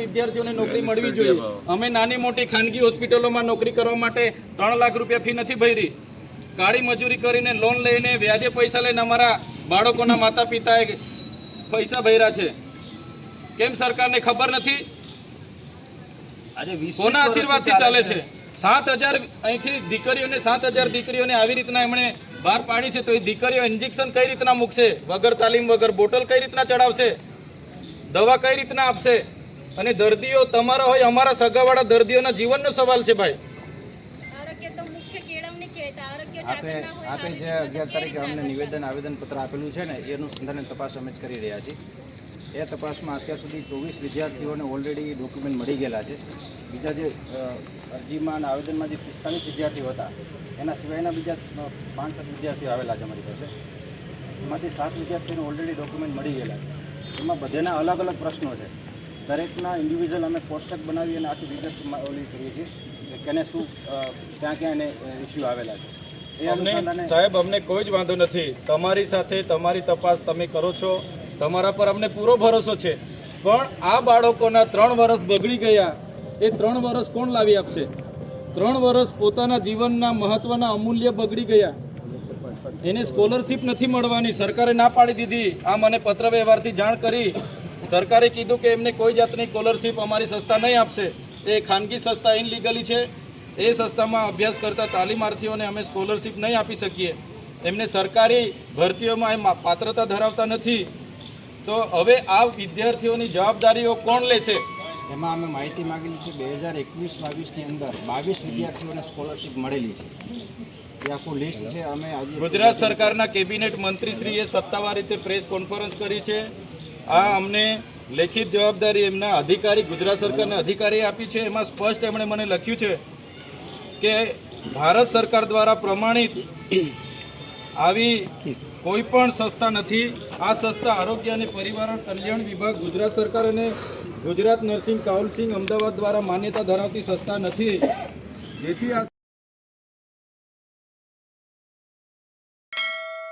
વિદ્યાર્થીઓને નોકરી મળવી જોઈએ. અમે નાની મોટી ખાનગી હોસ્પિટલોમાં નોકરી કરવા માટે ત્રણ લાખ રૂપિયા ફી નથી ભરી. કાળી મજૂરી કરીને લોન લઈને વ્યાજે પૈસા લઈને અમારા બાળકોના માતા પિતાએ પૈસા ભર્યા છે. કેમ સરકારને ખબર નથી? કોના આશીર્વાદથી ચાલે છે? સાત હજાર અહીંથી દીકરીઓને સાત હજાર દીકરીઓને આવી રીતના એમણે બહાર પાડી છે. તો એ દીકરીઓ ઇન્જેક્શન કઈ રીતના મૂકશે? વગર તાલીમ વગર બોટલ કઈ રીતના ચડાવશે? દવા કઈ રીતના આપશે? અને દર્દીઓ તમારા હોય અમારા સગાવાળા દર્દીઓના જીવનનો સવાલ છે ભાઈ. આરોગ્ય તો મુખ્ય કેળવણી કહેતા આરોગ્ય આપે આપે જે અગિયાર તારીખે અમને નિવેદન આવેદનપત્ર આપેલું છે ને એનું સંધાને તપાસ અમે જ કરી રહ્યા છીએ. એ તપાસમાં અત્યાર સુધી ચોવીસ વિદ્યાર્થીઓને ઓલરેડી ડોક્યુમેન્ટ મળી ગયેલા છે. બીજા જે અરજીમાં અને આવેદનમાં જે પિસ્તાલીસ વિદ્યાર્થીઓ હતા એના સિવાયના બીજા પાંચ સાત વિદ્યાર્થીઓ આવેલા છે અમારી પાસે. એમાંથી સાત વિદ્યાર્થીઓને ઓલરેડી ડોક્યુમેન્ટ મળી ગયેલા છે. એમાં બધાના અલગ અલગ પ્રશ્નો છે. દરેકના ઇન્ડિવિજ્યુઅલ અમે કોષ્ટક બનાવી અને આખી વિગત ઓલી કરીએ છીએ કે કેને શું ક્યાં ક્યાં એને ઇસ્યુ આવેલા છે. અમને સાહેબ અમને કોઈ જ વાંધો નથી. તમારી સાથે તમારી તપાસ તમે કરો છો. તમારા પર અમને પૂરો ભરોસો છે. પણ આ બાળકોના ત્રણ વર્ષ બગડી ગયા. એ ત્રણ વર્ષ કોણ લાવી આપશે? ત્રણ વર્ષ પોતાના જીવનના મહત્વના અમૂલ્ય બગડી ગયા. એને સ્કોલરશિપ નથી મળવાની. સરકારે ના પાડી દીધી. આ મને પત્ર વ્યવહારથી જાણ કરી. સરકારે કીધું કે એમને કોઈ જાતની સ્કોલરશિપ અમારી સંસ્થા નહીં આપશે. એ ખાનગી સંસ્થા ઇનલીગલી છે. એ સંસ્થામાં અભ્યાસ કરતા તાલીમાર્થીઓને અમે સ્કોલરશિપ નહીં આપી શકીએ. એમને સરકારી ભરતીઓમાં એ પાત્રતા ધરાવતા નથી. તો હવે આ વિદ્યાર્થીઓની જવાબદારીઓ કોણ લેશે? એમાં અમે માહિતી માંગેલી છે બે હજાર એકવીસ બાવીસની અંદર બાવીસ વિદ્યાર્થીઓને સ્કોલરશિપ મળેલી છે. એ આખું લિસ્ટ છે. અમે આજે ગુજરાત સરકારના કેબિનેટ મંત્રીશ્રીએ સત્તાવાર રીતે પ્રેસ કોન્ફરન્સ કરી છે. આ અમને લેખિત જવાબદારી એમના અધિકારી ગુજરાત સરકારના અધિકારીએ આપી છે. એમાં સ્પષ્ટ એમણે મને લખ્યું છે કે ભારત સરકાર દ્વારા પ્રમાણિત આવી કોઈ પણ સંસ્થા નથી. આ સંસ્થા આરોગ્ય અને પરિવાર કલ્યાણ વિભાગ, ગુજરાત સરકાર અને ગુજરાત નર્સિંગ કાઉન્સિલ અમદાવાદ દ્વારા માન્યતા ધરાવતી સંસ્થા નથી. જેથી આ